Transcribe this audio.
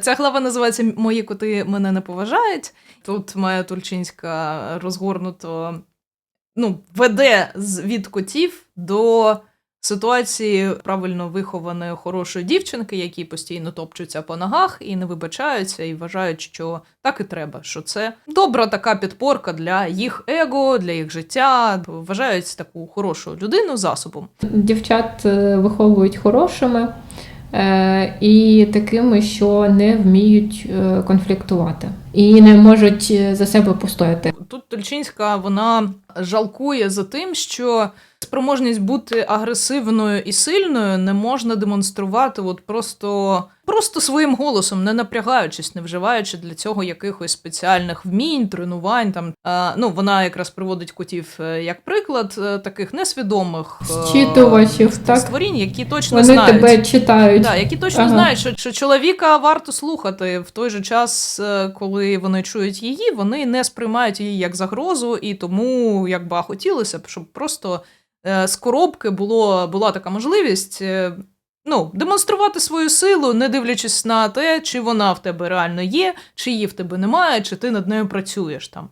Ця глава називається Мої коти мене не поважають. Тут Майя Тульчинська розгорнуто ну, веде від котів до ситуації правильно вихованої хорошої дівчинки, які постійно топчуться по ногах і не вибачаються, і вважають, що так і треба. Що це добра така підпорка для їх его, для їх життя. Вважають таку хорошу людину засобом. Дівчат е, виховують хорошими і такими, що не вміють е, конфліктувати і не можуть е, за себе постояти. Тут Тульчинська вона жалкує за тим, що спроможність бути агресивною і сильною не можна демонструвати от просто, просто своїм голосом, не напрягаючись, не вживаючи для цього якихось спеціальних вмінь, тренувань. Там е, ну вона якраз приводить котів е, як приклад е, таких несвідомих е, Зчитувачів, так? створінь, які точно Вони знають. тебе читають. Да, які точно Ага. знають, що, що чоловіка варто слухати в той же час, е, коли вони чують її, вони не сприймають її як загрозу, і тому як би хотілося б, щоб просто е, з коробки було, була така можливість. Ну, демонструвати свою силу, не дивлячись на те, чи вона в тебе реально є, чи її в тебе немає, чи ти над нею працюєш там.